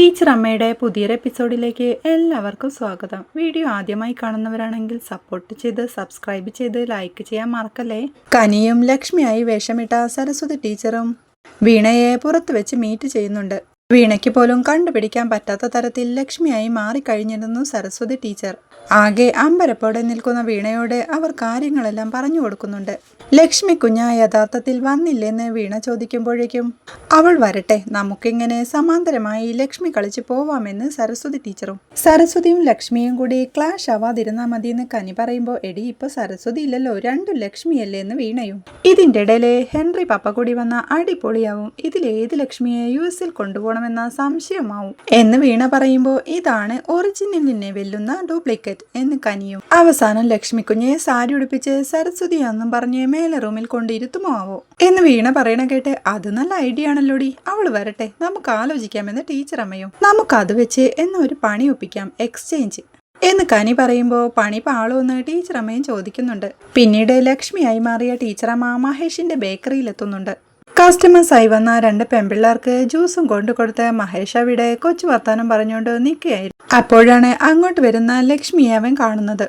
Teacher അമ്മയുടെ പുതിയൊരു എപ്പിസോഡിലേക്ക് എല്ലാവർക്കും സ്വാഗതം. വീഡിയോ ആദ്യമായി കാണുന്നവരാണെങ്കിൽ സപ്പോർട്ട് ചെയ്ത് സബ്സ്ക്രൈബ് ചെയ്ത് ലൈക്ക് ചെയ്യാൻ മറക്കല്ലേ? കനിയും ലക്ഷ്മിയായി വേഷമിട്ട സരസ്വതി ടീച്ചറും വീണയെ പുറത്ത് വെച്ച് മീറ്റ് ചെയ്യുന്നുണ്ട്. വീണയ്ക്ക് പോലും കണ്ടുപിടിക്കാൻ പറ്റാത്ത തരത്തിൽ ലക്ഷ്മിയായി മാറിക്കഴിഞ്ഞിരുന്നു സരസ്വതി ടീച്ചർ. ആകെ അമ്പരപ്പോടെ നിൽക്കുന്ന വീണയോട് അവർ കാര്യങ്ങളെല്ലാം പറഞ്ഞു കൊടുക്കുന്നുണ്ട്. ലക്ഷ്മി കുഞ്ഞ യഥാർത്ഥത്തിൽ വന്നില്ലെന്ന് വീണ ചോദിക്കുമ്പോഴേക്കും അവൾ വരട്ടെ നമുക്കിങ്ങനെ സമാന്തരമായി ലക്ഷ്മി കളിച്ചു പോവാമെന്ന് സരസ്വതി ടീച്ചറും. സരസ്വതിയും ലക്ഷ്മിയും കൂടി ക്ലാഷ് ആവാതിരുന്നാ മതിയെന്ന് കനി പറയുമ്പോൾ എടി ഇപ്പൊ സരസ്വതി ഇല്ലല്ലോ രണ്ടും ലക്ഷ്മിയല്ലേ എന്ന് വീണയും. ഇതിന്റെ ഇടയിലെ ഹെൻറി പപ്പ കൂടി വന്ന അടിപൊളിയാവും. ഇതിലേത് ലക്ഷ്മിയെ യു എസിൽ കൊണ്ടുപോകണമെന്ന സംശയമാവും. എന്ന് വീണ പറയുമ്പോൾ ഇതാണ് ഒറിജിനലിനെ വെല്ലുന്ന ഡ്യൂപ്ലിക്കേറ്റ് എന്ന് കനിയും. അവസാനം ലക്ഷ്മി കുഞ്ഞെ സാരി ഉടുപ്പിച്ച് സരസ്വതിയാന്നും പറഞ്ഞ് മേലെ റൂമിൽ കൊണ്ടിരുത്തുമോ ആവോ? എന്ന് വീണ പറയണ കേട്ട് അത് നല്ല ഐഡിയ ആണല്ലോടി. അവൾ വരട്ടെ. നമുക്ക് ആലോചിക്കാമെന്ന് ടീച്ചർ അമ്മയും. നമുക്ക് അത് വെച്ച് എന്നൊരു പണി ഒപ്പിക്കാം എക്സ്ചേഞ്ച്. എന്ന് കനി പറയുമ്പോൾ പണി പാളുമെന്ന് ടീച്ചർ അമ്മയും ചോദിക്കുന്നുണ്ട്. പിന്നീട് ലക്ഷ്മിയായി മാറിയ ടീച്ചറമ്മ മഹേഷിന്റെ ബേക്കറിയിലെത്തുന്നുണ്ട്. കസ്റ്റമേഴ്സായി വന്ന രണ്ട് പെൺപിള്ളേർക്ക് ജ്യൂസും കൊണ്ടു കൊടുത്ത് മഹേഷ് അവിടെ കൊച്ചു വർത്താനം പറഞ്ഞുകൊണ്ട് നിൽക്കുകയായിരുന്നു. അപ്പോഴാണ് അങ്ങോട്ട് വരുന്ന ലക്ഷ്മിയെ അവൻ കാണുന്നത്.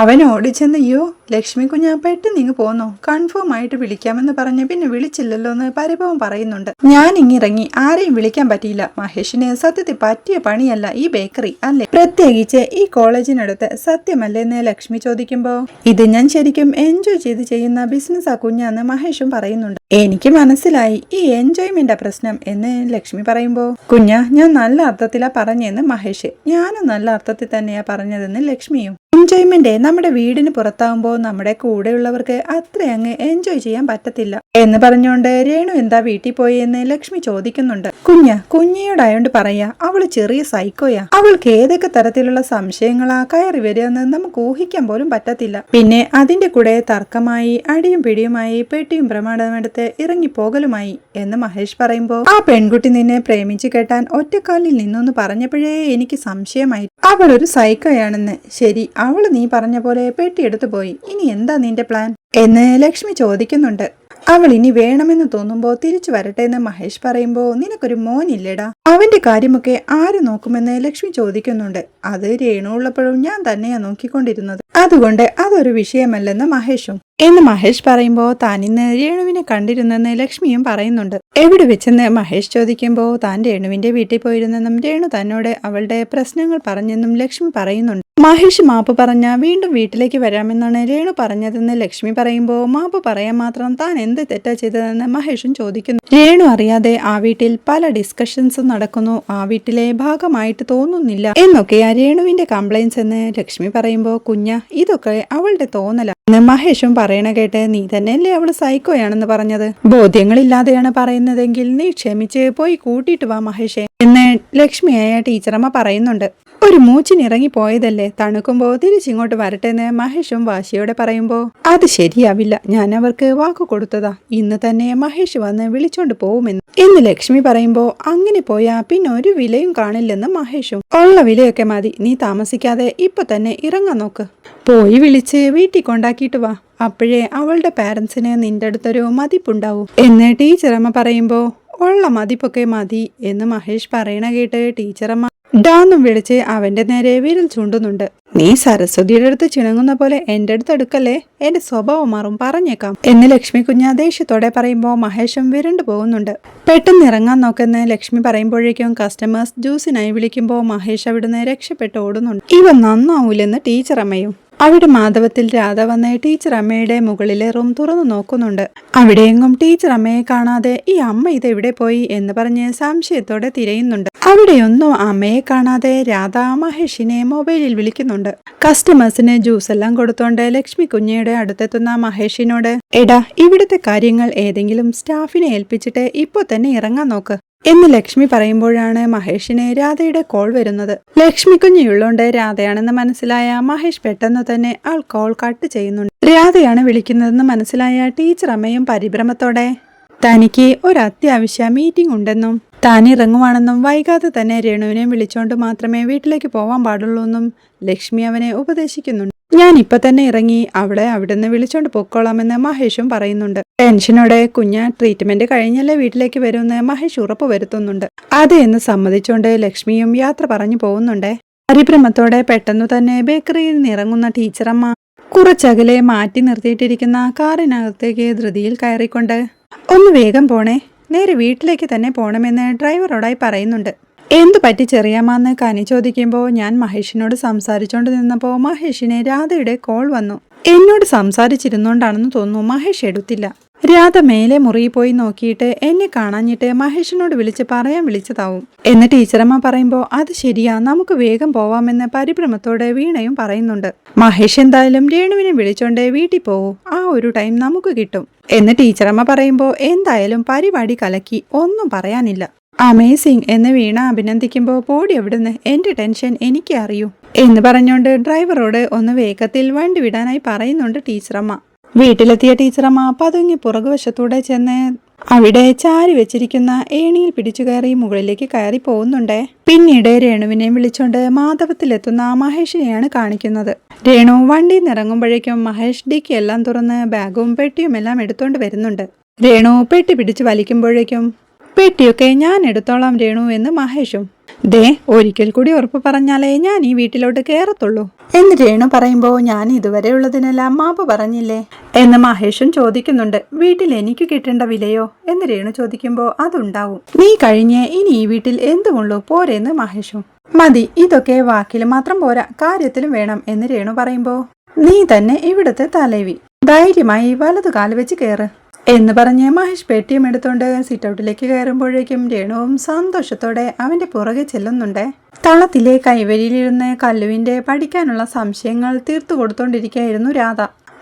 അവൻ ഓടിച്ചെന്ന് അയ്യോ ലക്ഷ്മി കുഞ്ഞ പെട്ടെന്ന് ഇങ്ങ് പോന്നു? കൺഫേം ആയിട്ട് വിളിക്കാമെന്ന് പറഞ്ഞ് പിന്നെ വിളിച്ചില്ലല്ലോ എന്ന് പരിഭവം പറയുന്നുണ്ട്. ഞാൻ ഇങ്ങിറങ്ങി ആരെയും വിളിക്കാൻ പറ്റിയില്ല. മഹേഷിന് സത്യത്തിൽ പറ്റിയ പണിയല്ല ഈ ബേക്കറി അല്ലേ? പ്രത്യേകിച്ച് ഈ കോളേജിനടുത്ത് സത്യമല്ലേ എന്ന് ലക്ഷ്മി ചോദിക്കുമ്പോ ഇത് ഞാൻ ശരിക്കും എൻജോയ് ചെയ്ത് ചെയ്യുന്ന ബിസിനസ് ആ കുഞ്ഞാന്ന് മഹേഷും പറയുന്നുണ്ട്. എനിക്ക് മനസ്സിലായി ഈ എൻജോയ്മെന്റ് പ്രശ്നം എന്ന് ലക്ഷ്മി പറയുമ്പോ. കുഞ്ഞ ഞാൻ നല്ല അർത്ഥത്തിലാ പറഞ്ഞെന്ന് മഹേഷ്. ഞാനും നല്ല അർത്ഥത്തിൽ തന്നെയാ പറഞ്ഞതെന്ന് ലക്ഷ്മിയും. എൻജോയ്മെന്റ് നമ്മുടെ വീടിന് പുറത്താവുമ്പോൾ നമ്മുടെ കൂടെയുള്ളവർക്ക് അത്ര അങ്ങ് എൻജോയ് ചെയ്യാൻ പറ്റത്തില്ല. എന്ന് പറഞ്ഞുകൊണ്ട് രേണു എന്താ വീട്ടിൽ പോയി എന്ന് ലക്ഷ്മി ചോദിക്കുന്നുണ്ട്. കുഞ്ഞ കുഞ്ഞിയോടായോണ്ട് പറയാ അവൾ ചെറിയ സൈക്കോയാ. അവൾക്ക് ഏതൊക്കെ തരത്തിലുള്ള സംശയങ്ങളാ കയറി വരികയെന്ന് നമുക്ക് ഊഹിക്കാൻ പോലും പറ്റത്തില്ല. പിന്നെ അതിന്റെ കൂടെ തർക്കമായി അടിയും പിടിയുമായി പെട്ടിയും പ്രമാണമെടുത്ത് ഇറങ്ങിപ്പോകലുമായി എന്ന് മഹേഷ് പറയുമ്പോ ആ പെൺകുട്ടി നിന്നെ പ്രേമിച്ചു കേട്ടാൻ ഒറ്റക്കാലിൽ നിന്നൊന്ന് പറഞ്ഞപ്പോഴേ എനിക്ക് സംശയമായി. അവൾ ഒരു സൈക്കോയാണെന്ന്. ശരി അവൾ നീ പറഞ്ഞ പോലെ പെട്ടിയെടുത്തു പോയി. ഇനി എന്താ നിന്റെ പ്ലാൻ? എന്ന് ലക്ഷ്മി ചോദിക്കുന്നുണ്ട്. അവൾ ഇനി വേണമെന്ന് തോന്നുമ്പോ തിരിച്ചു വരട്ടെ എന്ന് മഹേഷ് പറയുമ്പോ നിനക്കൊരു മോനില്ലേടാ. അവന്റെ കാര്യമൊക്കെ ആര് നോക്കുമെന്ന് ലക്ഷ്മി ചോദിക്കുന്നുണ്ട്. അത് രേണു ഉള്ളപ്പോഴും ഞാൻ തന്നെയാ നോക്കിക്കൊണ്ടിരുന്നത്. അതുകൊണ്ട് അതൊരു വിഷയമല്ലെന്ന് മഹേഷും എന്ന് മഹേഷ് പറയുമ്പോൾ താൻ ഇന്ന് രേണുവിനെ കണ്ടിരുന്നെന്ന് ലക്ഷ്മിയും പറയുന്നുണ്ട്. എവിടെ വെച്ചെന്ന് മഹേഷ് ചോദിക്കുമ്പോൾ താൻ രേണുവിന്റെ വീട്ടിൽ പോയിരുന്നെന്നും രേണു തന്നോട് അവളുടെ പ്രശ്നങ്ങൾ പറഞ്ഞെന്നും ലക്ഷ്മി പറയുന്നുണ്ട്. മഹേഷ് മാപ്പ് പറഞ്ഞ വീണ്ടും വീട്ടിലേക്ക് വരാമെന്നാണ് രേണു പറഞ്ഞതെന്ന് ലക്ഷ്മി പറയുമ്പോൾ മാപ്പ് പറയാൻ മാത്രം താൻ എന്ത് തെറ്റാ ചെയ്തതെന്ന് മഹേഷും ചോദിക്കുന്നു. രേണു അറിയാതെ ആ വീട്ടിൽ പല ഡിസ്കഷൻസും നടക്കുന്നു. ആ വീട്ടിലെ ഭാഗമായിട്ട് തോന്നുന്നില്ല എന്നൊക്കെയാ രേണുവിന്റെ കംപ്ലൈൻസ് എന്ന് ലക്ഷ്മി പറയുമ്പോൾ കുഞ്ഞ ഇതൊക്കെ അവളുടെ തോന്നല മഹേഷും പറയണ കേട്ട് നീ തന്നെയല്ലേ അവൾ സൈക്കോയാണെന്ന് പറഞ്ഞത്? ബോധ്യങ്ങളില്ലാതെയാണ് പറയുന്നതെങ്കിൽ നീ ക്ഷമിച്ച് പോയി കൂട്ടിയിട്ട് വാ മഹേഷെ എന്ന് ലക്ഷ്മിയായ ടീച്ചറമ്മ പറയുന്നുണ്ട്. ഒരു മൂച്ചിനിറങ്ങി പോയതല്ലേ തണുക്കുമ്പോ തിരിച്ചിങ്ങോട്ട് വരട്ടെ എന്ന് മഹേഷും വാശിയോടെ പറയുമ്പോ അത് ശരിയാവില്ല. ഞാൻ അവർക്ക് വാക്കു കൊടുത്തതാ. ഇന്ന് തന്നെ മഹേഷ് വന്ന് വിളിച്ചോണ്ട് പോവുമെന്ന്. എന്ന് ലക്ഷ്മി പറയുമ്പോ അങ്ങനെ പോയാ പിന്നെ ഒരു വിലയും കാണില്ലെന്ന് മഹേഷും. ഉള്ള വിലയൊക്കെ മതി. നീ താമസിക്കാതെ ഇപ്പൊ തന്നെ ഇറങ്ങാൻ നോക്ക്. പോയി വിളിച്ച് വീട്ടിൽ കൊണ്ടാക്കിയിട്ട് വാ. അപ്പോഴേ അവളുടെ പാരൻസിന് നിന്റെ അടുത്തൊരു മതിപ്പുണ്ടാവും. എന്ന് ടീച്ചറമ്മ പറയുമ്പോൾ ഉള്ള മതിപ്പൊക്കെ മതി എന്ന് മഹേഷ് പറയണ കേട്ട് ടീച്ചറമ്മ ഡാന്നും വിളിച്ച് അവന്റെ നേരെ വിരൽ ചൂണ്ടുന്നുണ്ട്. നീ സരസ്വതിയുടെ അടുത്ത് ചിണങ്ങുന്ന പോലെ എന്റെ അടുത്ത് എടുക്കല്ലേ? എന്റെ സ്വഭാവം മാറും പറഞ്ഞേക്കാം. എന്ന് ലക്ഷ്മി കുഞ്ഞ ദേഷ്യത്തോടെ പറയുമ്പോൾ മഹേഷും വിരണ്ടു പോകുന്നുണ്ട്. പെട്ടെന്ന് ഇറങ്ങാൻ നോക്കെന്ന് ലക്ഷ്മി പറയുമ്പോഴേക്കും കസ്റ്റമേഴ്സ് ജ്യൂസിനായി വിളിക്കുമ്പോൾ മഹേഷ് അവിടുന്ന് രക്ഷപ്പെട്ട് ഓടുന്നുണ്ട്. ഇവ നന്നാവൂലെന്ന് ടീച്ചർ അമ്മയും അവിടെ മാധവത്തിൽ രാധ വന്ന് ടീച്ചർ അമ്മയുടെ മുകളിലെ റൂം തുറന്നു നോക്കുന്നുണ്ട്. അവിടെയെങ്ങും ടീച്ചർ അമ്മയെ കാണാതെ ഈ അമ്മ ഇതെവിടെ പോയി എന്ന് പറഞ്ഞ് സംശയത്തോടെ തിരയുന്നുണ്ട്. അവിടെയൊന്നും അമ്മയെ കാണാതെ രാധ മഹേഷിനെ മൊബൈലിൽ വിളിക്കുന്നുണ്ട്. കസ്റ്റമേഴ്സിന് ജ്യൂസ് എല്ലാം കൊടുത്തോണ്ട് ലക്ഷ്മി കുഞ്ഞിയുടെ അടുത്തെത്തുന്ന മഹേഷിനോട് എടാ ഇവിടുത്തെ കാര്യങ്ങൾ ഏതെങ്കിലും സ്റ്റാഫിനെ ഏൽപ്പിച്ചിട്ട് ഇപ്പൊ തന്നെ ഇറങ്ങാൻ നോക്ക്. എന്ന് ലക്ഷ്മി പറയുമ്പോഴാണ് മഹേഷിന് രാധയുടെ കോൾ വരുന്നത്. ലക്ഷ്മി കുഞ്ഞിയുള്ളോണ്ട് രാധയാണെന്ന് മനസ്സിലായ മഹേഷ് പെട്ടെന്ന് തന്നെ ആൾ കോൾ കട്ട് ചെയ്യുന്നുണ്ട്. രാധയാണ് വിളിക്കുന്നതെന്ന് മനസ്സിലായ ടീച്ചർ അമ്മയും പരിഭ്രമത്തോടെ തനിക്ക് ഒരു അത്യാവശ്യ മീറ്റിംഗ് ഉണ്ടെന്നും താൻ ഇറങ്ങുവാണെന്നും വൈകാതെ തന്നെ രേണുവിനെ വിളിച്ചോണ്ട് മാത്രമേ വീട്ടിലേക്ക് പോവാൻ പാടുള്ളൂ എന്നും ലക്ഷ്മി അവനെ ഉപദേശിക്കുന്നുണ്ട്. ഞാൻ ഇപ്പൊ തന്നെ ഇറങ്ങി അവിടെ അവിടുന്ന് വിളിച്ചോണ്ട് പൊക്കോളാമെന്ന് മഹേഷും പറയുന്നുണ്ട്. ടെൻഷനോടെ കുഞ്ഞ ട്രീറ്റ്മെന്റ് കഴിഞ്ഞല്ലേ വീട്ടിലേക്ക് വരുമെന്ന് മഹേഷ് ഉറപ്പ് വരുത്തുന്നുണ്ട്. അതെ എന്ന് സമ്മതിച്ചുകൊണ്ട് ലക്ഷ്മിയും യാത്ര പറഞ്ഞു പോകുന്നുണ്ടേ. പരിഭ്രമത്തോടെ പെട്ടെന്ന് തന്നെ ബേക്കറിയിൽ നിറങ്ങുന്ന ടീച്ചറമ്മ കുറച്ചകലെ മാറ്റി നിർത്തിയിട്ടിരിക്കുന്ന കാറിനകത്തേക്ക് ധൃതിയിൽ കയറിക്കൊണ്ട് ഒന്ന് വേഗം പോണേ. നേരെ വീട്ടിലേക്ക് തന്നെ പോണമെന്ന് ഡ്രൈവറോടായി പറയുന്നുണ്ട്. എന്തു പറ്റി ചെറിയമ്മാന്ന് കനി ചോദിക്കുമ്പോൾ ഞാൻ മഹേഷിനോട് സംസാരിച്ചുകൊണ്ട് നിന്നപ്പോൾ മഹേഷിനെ രാധയുടെ കോൾ വന്നു. എന്നോട് സംസാരിച്ചിരുന്നോണ്ടാണെന്ന് തോന്നുന്നു മഹേഷ് എടുത്തില്ല. രാധ മേലെ മുറിയിൽ പോയി നോക്കിയിട്ട് എന്നെ കാണാഞ്ഞിട്ട് മഹേഷിനോട് വിളിച്ച് പറയാൻ വിളിച്ചതാവും. എന്ന് ടീച്ചറമ്മ പറയുമ്പോൾ അത് ശരിയാ നമുക്ക് വേഗം പോവാമെന്ന് പരിഭ്രമത്തോടെ വീണയും പറയുന്നുണ്ട്. മഹേഷ് എന്തായാലും രേണുവിനെ വിളിച്ചോണ്ട് വീട്ടിൽ പോവും. ആ ഒരു ടൈം നമുക്ക് കിട്ടും. എന്ന് ടീച്ചറമ്മ പറയുമ്പോൾ എന്തായാലും പരിപാടി കലക്കി ഒന്നും പറയാനില്ല. അമേസിംഗ് എന്ന് വീണ അഭിനന്ദിക്കുമ്പോൾ പോടി എവിടുന്ന് എന്റെ ടെൻഷൻ എനിക്ക് അറിയൂ എന്ന് പറഞ്ഞുകൊണ്ട് ഡ്രൈവറോട് ഒന്ന് വേഗത്തിൽ വണ്ടി വിടാനായി പറയുന്നുണ്ട് ടീച്ചറമ്മ. വീട്ടിലെത്തിയ ടീച്ചറമ്മ പതുങ്ങി പുറകുവശത്തൂടെ ചെന്ന് അവിടെ ചാരി വെച്ചിരിക്കുന്ന ഏണിയിൽ പിടിച്ചു കയറി മുകളിലേക്ക് കയറി പോകുന്നുണ്ടേ. പിന്നീട് രേണുവിനെ വിളിച്ചോണ്ട് മാധവത്തിലെത്തുന്ന മഹേഷിനെയാണ് കാണിക്കുന്നത്. രേണു വണ്ടിയിൽ നിറങ്ങുമ്പോഴേക്കും മഹേഷ് ഡിക്ക് എല്ലാം തുറന്ന് ബാഗും പെട്ടിയും എല്ലാം എടുത്തോണ്ട് വരുന്നുണ്ട്. രേണു പെട്ടി പിടിച്ച് വലിക്കുമ്പോഴേക്കും പെട്ടിയൊക്കെ ഞാൻ എടുത്തോളാം രേണു എന്ന് മഹേഷും. ദേ ഒരിക്കൽ കൂടി ഉറപ്പ് പറഞ്ഞാലേ ഞാൻ ഈ വീട്ടിലോട്ട് കയറത്തുള്ളൂ എന്ന് രേണു പറയുമ്പോൾ ഞാൻ ഇതുവരെ ഉള്ളതിനെല്ലാം മാപ്പ് പറഞ്ഞില്ലേ? എന്ന് മഹേഷും ചോദിക്കുന്നുണ്ട്. വീട്ടിൽ എനിക്ക് കിട്ടേണ്ട വിലയോ? എന്ന് രേണു ചോദിക്കുമ്പോൾ അതുണ്ടാവും. നീ കഴിഞ്ഞ് ഇനി ഈ വീട്ടിൽ എന്തുമുള്ളൂ പോരെന്ന് മഹേഷും. മതി ഇതൊക്കെ വാക്കിൽ മാത്രം പോരാ കാര്യത്തിലും വേണം എന്ന് രേണു പറയുമ്പോൾ നീ തന്നെ ഇവിടുത്തെ തലവി. ധൈര്യമായി വലതു കാൽ വെച്ച് കയറ് എന്ന് പറഞ്ഞ് മഹേഷ് പേട്ടിയും എടുത്തുകൊണ്ട് സിറ്റൗട്ടിലേക്ക് കയറുമ്പോഴേക്കും രേണുവും സന്തോഷത്തോടെ അവന്റെ പുറകെ ചെല്ലുന്നുണ്ട്. തളത്തിലെ കൈവരിയിലിരുന്ന് കല്ലുവിന്റെ പഠിക്കാനുള്ള സംശയങ്ങൾ തീർത്തു കൊടുത്തോണ്ടിരിക്കുകയായിരുന്നു രാധ.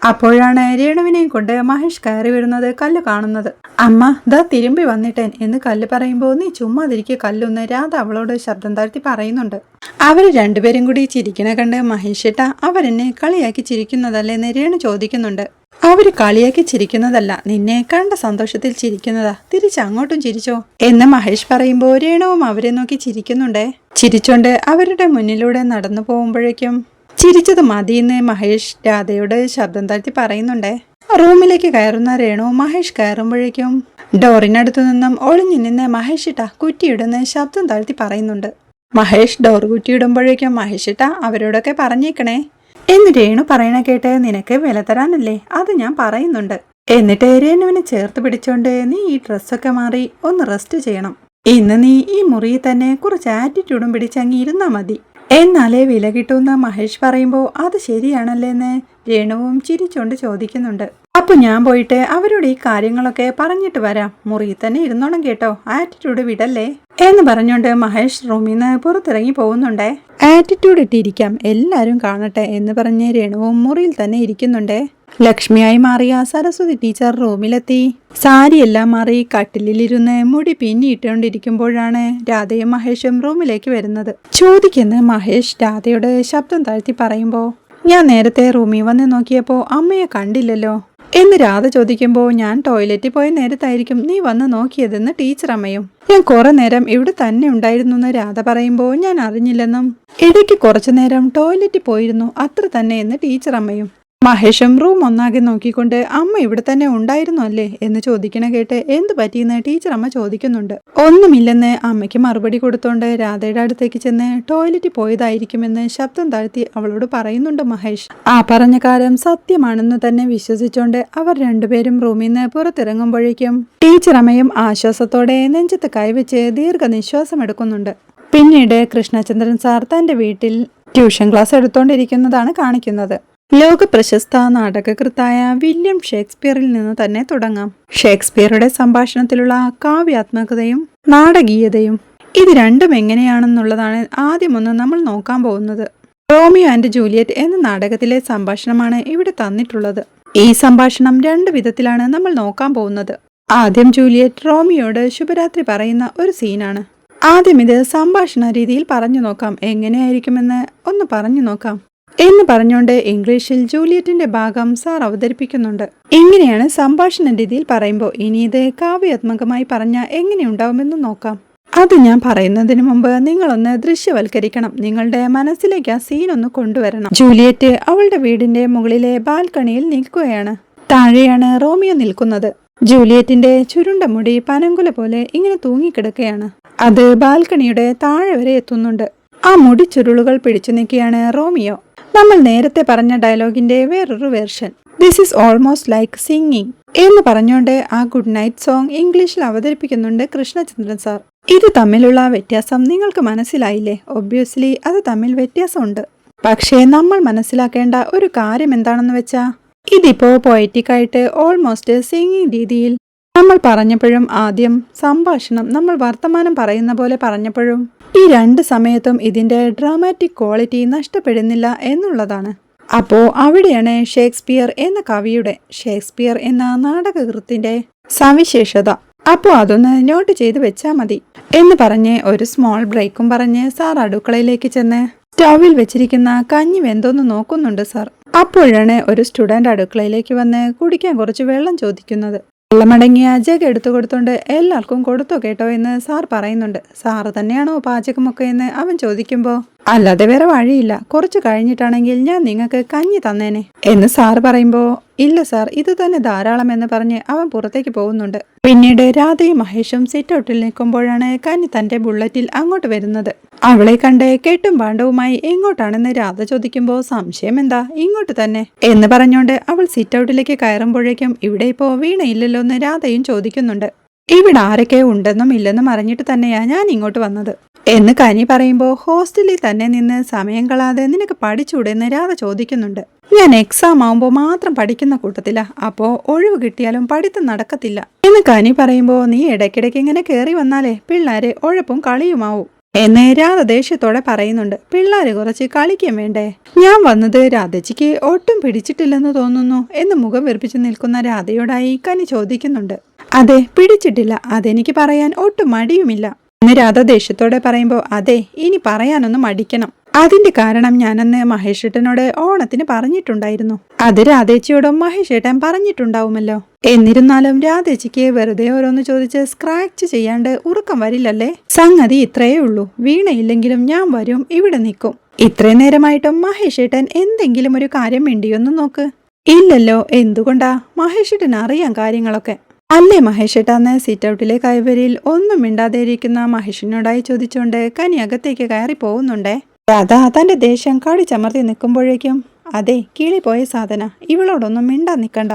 അപ്പോഴാണ് രേണുവിനെയും കൊണ്ട് മഹേഷ് കയറി വരുന്നത് കല്ല് കാണുന്നത്. അമ്മ ദാ തിരുമ്പി വന്നിട്ടേൻ എന്ന് കല്ല് പറയുമ്പോൾ നീ ചുമ്മാതിരിക്കുക കല്ലൊന്ന് രാധ അവളോട് ശബ്ദം താഴ്ത്തി പറയുന്നുണ്ട്. അവർ രണ്ടുപേരും കൂടി ചിരിക്കണ കണ്ട് മഹേഷ് മഹേഷേട്ട അവരെന്നെ കളിയാക്കി ചിരിക്കുന്നതല്ലേ എന്ന് രേണു ചോദിക്കുന്നുണ്ട്. അവർ കളിയാക്കി ചിരിക്കുന്നതല്ല. നിന്നെ കണ്ട സന്തോഷത്തിൽ ചിരിക്കുന്നതാ. തിരിച്ചങ്ങോട്ടും ചിരിച്ചോ. എന്ന് മഹേഷ് പറയുമ്പോൾ രേണുവും അവരെ നോക്കി ചിരിക്കുന്നുണ്ടേ. ചിരിച്ചോണ്ട് അവരുടെ മുന്നിലൂടെ നടന്നു പോകുമ്പോഴേക്കും ചിരിച്ചത് മതിയെന്ന് മഹേഷ് രാധയോട് ശബ്ദം താഴ്ത്തി പറയുന്നുണ്ടേ. റൂമിലേക്ക് കയറുന്ന രേണു മഹേഷ് കയറുമ്പോഴേക്കും ഡോറിനടുത്തു നിന്നും ഒളിഞ്ഞു നിന്ന് മഹേഷ് ഇട്ട കുറ്റിയിടുന്ന ശബ്ദം താഴ്ത്തി പറയുന്നുണ്ട്. മഹേഷ് ഡോർ കുറ്റിയിടുമ്പോഴേക്കും മഹേഷ് ഇട്ട അവരോടൊക്കെ പറഞ്ഞേക്കണേ. എന്ന് രേണു പറയണ കേട്ട് നിനക്ക് വില തരാനല്ലേ? അത് ഞാൻ പറയുന്നുണ്ട്. എന്നിട്ട് രേണുവിനെ ചേർത്ത് പിടിച്ചോണ്ട് നീ ഈ ഡ്രസ്സൊക്കെ മാറി ഒന്ന് റെസ്റ്റ് ചെയ്യണം. ഇന്ന് നീ ഈ മുറിയിൽ തന്നെ കുറച്ച് ആറ്റിറ്റ്യൂഡും പിടിച്ചങ്ങി ഇരുന്നാ മതി. എന്നാലേ വില കിട്ടുമെന്ന് മഹേഷ് പറയുമ്പോൾ അത് ശരിയാണല്ലേ എന്ന് രേണുവും ചിരിച്ചുകൊണ്ട് ചോദിക്കുന്നുണ്ട്. അപ്പൊ ഞാൻ പോയിട്ട് അവരോട് ഈ കാര്യങ്ങളൊക്കെ പറഞ്ഞിട്ട് വരാം. മുറിയിൽ തന്നെ ഇരുന്നോണം കേട്ടോ. ആറ്റിറ്റ്യൂഡ് വിടല്ലേ? എന്ന് പറഞ്ഞുകൊണ്ട് മഹേഷ് റൂമിൽ നിന്ന് പുറത്തിറങ്ങി പോകുന്നുണ്ടേ. ആറ്റിറ്റ്യൂഡ് ഇട്ടിരിക്കാം. എല്ലാവരും കാണട്ടെ എന്ന് പറഞ്ഞ് രേണുവും മുറിയിൽ തന്നെ ഇരിക്കുന്നുണ്ടേ. ലക്ഷ്മിയായി മാറിയ സരസ്വതി ടീച്ചർ റൂമിലെത്തി. സാരിയെല്ലാം മാറി കട്ടിലിരുന്ന് മുടി പിന്നിയിട്ടുകൊണ്ടിരിക്കുമ്പോഴാണ് രാധയും മഹേഷും റൂമിലേക്ക് വരുന്നത്. ചോദിക്കുന്ന മഹേഷ് രാധയുടെ ശബ്ദം താഴ്ത്തി പറയുമ്പോൾ ഞാൻ നേരത്തെ റൂമിൽ വന്ന് നോക്കിയപ്പോൾ അമ്മയെ കണ്ടില്ലല്ലോ. എന്ന് രാധ ചോദിക്കുമ്പോൾ ഞാൻ ടോയ്ലറ്റിൽ പോയ നേരത്തായിരിക്കും നീ വന്ന് നോക്കിയതെന്ന് ടീച്ചർ അമ്മയും. ഞാൻ കുറെ നേരം ഇവിടെ തന്നെ ഉണ്ടായിരുന്നു എന്ന് രാധ പറയുമ്പോൾ ഞാൻ അറിഞ്ഞില്ലെന്നും. ഇടയ്ക്ക് കുറച്ചു നേരം ടോയ്ലറ്റിൽ പോയിരുന്നു അത്ര തന്നെ എന്ന് ടീച്ചർ അമ്മയും. മഹേഷും റൂം ഒന്നാകെ നോക്കിക്കൊണ്ട് അമ്മ ഇവിടെ തന്നെ ഉണ്ടായിരുന്നു അല്ലേ? എന്ന് ചോദിക്കണ കേട്ട് എന്ത് പറ്റിയെന്ന്? ടീച്ചർ അമ്മ ചോദിക്കുന്നുണ്ട്. ഒന്നുമില്ലെന്ന് അമ്മയ്ക്ക് മറുപടി കൊടുത്തോണ്ട് രാധയുടെ അടുത്തേക്ക് ചെന്ന് ടോയ്ലറ്റ് പോയതായിരിക്കുമെന്ന് ശബ്ദം താഴ്ത്തി അവളോട് പറയുന്നുണ്ട് മഹേഷ്. ആ പറഞ്ഞ കാര്യം സത്യമാണെന്ന് തന്നെ വിശ്വസിച്ചോണ്ട് അവർ രണ്ടുപേരും റൂമിൽ നിന്ന് പുറത്തിറങ്ങുമ്പോഴേക്കും ടീച്ചർ അമ്മയും ആശ്വാസത്തോടെ നെഞ്ചത്ത് കൈവച്ച് ദീർഘനിശ്വാസം എടുക്കുന്നുണ്ട്. പിന്നീട് കൃഷ്ണചന്ദ്രൻ സാർ തന്റെ വീട്ടിൽ ട്യൂഷൻ ക്ലാസ് എടുത്തുകൊണ്ടിരിക്കുന്നതാണ് കാണിക്കുന്നത്. ലോക പ്രശസ്ത നാടകകൃത്തായ വില്യം ഷേക്സ്പിയറിൽ നിന്ന് തന്നെ തുടങ്ങാം. ഷേക്സ്പിയറുടെ സംഭാഷണത്തിലുള്ള കാവ്യാത്മകതയും നാടകീയതയും ഇത് രണ്ടും എങ്ങനെയാണെന്നുള്ളതാണ് ആദ്യമൊന്ന് നമ്മൾ നോക്കാൻ പോകുന്നത്. റോമിയോ ആൻഡ് ജൂലിയറ്റ് എന്ന നാടകത്തിലെ സംഭാഷണമാണ് ഇവിടെ തന്നിട്ടുള്ളത്. ഈ സംഭാഷണം രണ്ട് വിധത്തിലാണ് നമ്മൾ നോക്കാൻ പോകുന്നത്. ആദ്യം ജൂലിയറ്റ് റോമിയോട് ശുഭരാത്രി പറയുന്ന ഒരു സീനാണ്. ആദ്യം ഇത് സംഭാഷണ രീതിയിൽ പറഞ്ഞു നോക്കാം. എങ്ങനെയായിരിക്കുമെന്ന് ഒന്ന് പറഞ്ഞു നോക്കാം. എന്ന് പറഞ്ഞുകൊണ്ട് ഇംഗ്ലീഷിൽ ജൂലിയറ്റിന്റെ ഭാഗം സാർ അവതരിപ്പിക്കുന്നുണ്ട്. ഇങ്ങനെയാണ് സംഭാഷണ രീതിയിൽ പറയുമ്പോൾ ഇനി ഇത് കാവ്യാത്മകമായി പറഞ്ഞ എങ്ങനെയുണ്ടാവുമെന്ന് നോക്കാം. അത് ഞാൻ പറയുന്നതിന് മുമ്പ് നിങ്ങളൊന്ന് ദൃശ്യവൽക്കരിക്കണം. നിങ്ങളുടെ മനസ്സിലേക്ക് ആ സീൻ ഒന്ന് കൊണ്ടുവരണം. ജൂലിയറ്റ് അവളുടെ വീടിന്റെ മുകളിലെ ബാൽക്കണിയിൽ നിൽക്കുകയാണ്. താഴെയാണ് റോമിയോ നിൽക്കുന്നത്. ജൂലിയറ്റിന്റെ ചുരുണ്ട മുടി പനങ്കുല പോലെ ഇങ്ങനെ തൂങ്ങിക്കിടക്കുകയാണ്. അത് ബാൽക്കണിയുടെ താഴെ വരെ എത്തുന്നുണ്ട്. ആ മുടി ചുരുളുകൾ പിടിച്ചു നിൽക്കുകയാണ് റോമിയോ. നമ്മൾ നേരത്തെ പറഞ്ഞ ഡയലോഗിന്റെ വേറൊരു version this is almost like singing എന്ന് പറഞ്ഞുകൊണ്ട് ആ ഗുഡ് നൈറ്റ് സോങ് ഇംഗ്ലീഷിൽ അവതരിപ്പിക്കുന്നുണ്ട് കൃഷ്ണചന്ദ്രൻ സാർ ഇത് തമ്മിലുള്ള വ്യത്യാസം നിങ്ങൾക്ക് മനസ്സിലായില്ലേ? ഒബ്വിയസ്ലി അത് തമ്മിൽ വ്യത്യാസമുണ്ട്. പക്ഷേ നമ്മൾ മനസ്സിലാക്കേണ്ട ഒരു കാര്യം എന്താണെന്ന് വെച്ചാ ഇതിപ്പോ പോയറ്റിക് ആയിട്ട് ഓൾമോസ്റ്റ് സിംഗിങ് രീതിയിൽ നമ്മൾ പറഞ്ഞപ്പോഴും ആദ്യം സംഭാഷണം നമ്മൾ വർത്തമാനം പറയുന്ന പോലെ പറഞ്ഞപ്പോഴും ഈ രണ്ട് സമയത്തും ഇതിന്റെ ഡ്രാമാറ്റിക് ക്വാളിറ്റി നഷ്ടപ്പെടുന്നില്ല എന്നുള്ളതാണ്. അപ്പോൾ അവിടെയാണ് ഷേക്സ്പിയർ എന്ന കവിയുടെ ഷേക്സ്പിയർ എന്ന നാടകകൃത്തിന്റെ സവിശേഷത. അപ്പോൾ അതൊന്ന് നോട്ട് ചെയ്ത് വെച്ചാൽ മതി. എന്ന് പറഞ്ഞ് ഒരു സ്മോൾ ബ്രേക്കും പറഞ്ഞ് സാർ അടുക്കളയിലേക്ക് ചെന്ന് സ്റ്റൗവിൽ വെച്ചിരിക്കുന്ന കഞ്ഞി വെന്തോന്ന് നോക്കുന്നുണ്ട് സാർ അപ്പോഴാണ് ഒരു സ്റ്റുഡന്റ് അടുക്കളയിലേക്ക് വന്ന് കുടിക്കാൻ കുറച്ച് വെള്ളം ചോദിക്കുന്നത്. വെള്ളമടങ്ങിയ അജയ്ക്ക് എടുത്തു കൊടുത്തോണ്ട് എല്ലാവർക്കും കൊടുത്തോ കേട്ടോ എന്ന് സാർ പറയുന്നുണ്ട്. സാറ് തന്നെയാണോ പാചകമൊക്കെ എന്ന് അവൻ ചോദിക്കുമ്പോ അല്ലാതെ വേറെ വഴിയില്ല. കുറച്ച് കഴിഞ്ഞിട്ടാണെങ്കിൽ ഞാൻ നിങ്ങൾക്ക് കഞ്ഞി തന്നേനെ. എന്ന് സാർ പറയുമ്പോ ഇല്ല സാർ ഇത് തന്നെ ധാരാളം എന്ന് പറഞ്ഞ് അവൻ പുറത്തേക്ക് പോകുന്നുണ്ട്. പിന്നീട് രാധയും മഹേഷും സിറ്റ് ഔട്ടിൽ നിൽക്കുമ്പോഴാണ് കഞ്ഞി തന്റെ ബുള്ളറ്റിൽ അങ്ങോട്ട് വരുന്നത്. അവളെ കണ്ട് കെട്ടും പാണ്ഡവുമായി എങ്ങോട്ടാണെന്ന് രാധ ചോദിക്കുമ്പോ സംശയം എന്താ? ഇങ്ങോട്ട് തന്നെ. എന്ന് പറഞ്ഞുകൊണ്ട് അവൾ സിറ്റ് ഔട്ടിലേക്ക് കയറുമ്പോഴേക്കും ഇവിടെ ഇപ്പോ വീണയില്ലല്ലോ എന്ന് രാധയും ചോദിക്കുന്നുണ്ട്. ഇവിടെ ആരൊക്കെ ഉണ്ടെന്നും ഇല്ലെന്നും അറിഞ്ഞിട്ട് തന്നെയാ ഞാൻ ഇങ്ങോട്ട് വന്നത്. എന്ന് കനി പറയുമ്പോൾ ഹോസ്റ്റലിൽ തന്നെ നിന്ന് സമയം കളാതെ നിനക്ക് പഠിച്ചൂടെ രാധ ചോദിക്കുന്നുണ്ട്. ഞാൻ എക്സാം ആവുമ്പോൾ മാത്രം പഠിക്കുന്ന കൂട്ടത്തിലാ. അപ്പോ ഒഴിവ് കിട്ടിയാലും പഠിത്തം നടക്കത്തില്ല. എന്ന് കനി പറയുമ്പോൾ നീ ഇടയ്ക്കിടയ്ക്ക് ഇങ്ങനെ കയറി വന്നാലേ പിള്ളേരെ ഉഴപ്പും കളിയുമാവും. എന്ന് രാധ ദേഷ്യത്തോടെ പറയുന്നുണ്ട്. പിള്ളേര് കുറച്ച് കളിക്കാൻ വേണ്ടേ? ഞാൻ വന്നത് രാധച്ചിക്ക് ഒട്ടും പിടിച്ചിട്ടില്ലെന്ന് തോന്നുന്നു എന്ന് മുഖം വെറുപ്പിച്ച് നിൽക്കുന്ന രാധയോടായി കനി ചോദിക്കുന്നുണ്ട്. അതെ പിടിച്ചിട്ടില്ല. അതെനിക്ക് പറയാൻ ഒട്ടും മടിയുമില്ല. എന്ന് രാധ ദേഷ്യത്തോടെ പറയുമ്പോൾ അതെ ഇനി പറയാനൊന്നും മടിക്കണം. അതിന്റെ കാരണം ഞാനന്ന് മഹേഷേട്ടനോട് ഓണത്തിന് പറഞ്ഞിട്ടുണ്ടായിരുന്നു. അത് രാധേച്ചിയോടും മഹേഷേട്ടൻ പറഞ്ഞിട്ടുണ്ടാവുമല്ലോ. എന്നിരുന്നാലും രാധേച്ചിക്ക് വെറുതെ ഓരോന്ന് ചോദിച്ച് സ്ക്രാച്ച് ചെയ്യാണ്ട് ഉറക്കം വരില്ലല്ലേ? സംഗതി ഇത്രയേ ഉള്ളൂ. വീണയില്ലെങ്കിലും ഞാൻ വരും ഇവിടെ നിൽക്കും. ഇത്രയും നേരമായിട്ടും മഹേഷേട്ടൻ എന്തെങ്കിലും ഒരു കാര്യം വേണ്ടിയൊന്ന് നോക്ക്. ഇല്ലല്ലോ എന്തുകൊണ്ടാ? മഹേഷേട്ടൻ അറിയാം കാര്യങ്ങളൊക്കെ. അല്ലേ മഹേഷേട്ടാന്ന് സീറ്റ് ഔട്ടിലെ കൈവരിയിൽ ഒന്നും മിണ്ടാതെ ഇരിക്കുന്ന മഹേഷിനോടായി ചോദിച്ചുകൊണ്ട് കനി അകത്തേക്ക് കയറി പോകുന്നുണ്ടേ? രാധ തന്റെ ദേഷ്യം കാടി ചമർത്തി നിൽക്കുമ്പോഴേക്കും അതെ കിളി പോയ സാധന ഇവളോടൊന്നും മിണ്ടാ നിൽക്കണ്ട.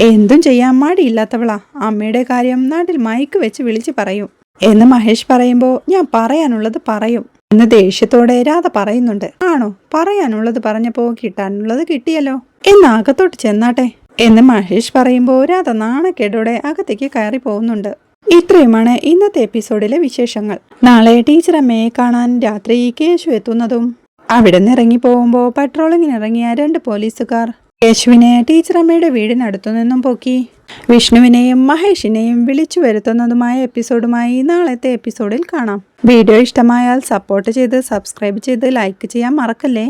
എന്തും ചെയ്യാൻ മടിയില്ലാത്തവളാ അമ്മയുടെ കാര്യം നാട്ടിൽ മയക്ക് വെച്ച് വിളിച്ചു പറയും. എന്ന് മഹേഷ് പറയുമ്പോൾ ഞാൻ പറയാനുള്ളത് പറയും. എന്ന് ദേഷ്യത്തോടെ രാധ പറയുന്നുണ്ട്. ആണോ? പറയാനുള്ളത് പറഞ്ഞപ്പോ കിട്ടാനുള്ളത് കിട്ടിയല്ലോ. എന്നാകത്തോട്ട് ചെന്നാട്ടെ. എന്ന് മഹേഷ് പറയുമ്പോൾ രാധ നാണക്കേടോടെ അകത്തേക്ക് കയറി പോകുന്നുണ്ട്. ഇത്രയുമാണ് ഇന്നത്തെ എപ്പിസോഡിലെ വിശേഷങ്ങൾ. നാളെ ടീച്ചർ അമ്മയെ കാണാൻ രാത്രി കേശു എത്തുന്നതും. അവിടെ നിന്ന് ഇറങ്ങി പോകുമ്പോൾ പട്രോളിങ്ങിന് ഇറങ്ങിയ രണ്ട് പോലീസുകാർ. കേശുവിനെ ടീച്ചർ അമ്മയുടെ വീടിനടുത്തു നിന്നും പൊക്കി. വിഷ്ണുവിനെയും മഹേഷിനെയും വിളിച്ചു വരുത്തുന്നതുമായ എപ്പിസോഡുമായി നാളത്തെ എപ്പിസോഡിൽ കാണാം. വീഡിയോ ഇഷ്ടമായാൽ സപ്പോർട്ട് ചെയ്ത് സബ്സ്ക്രൈബ് ചെയ്ത് ലൈക്ക് ചെയ്യാൻ മറക്കല്ലേ?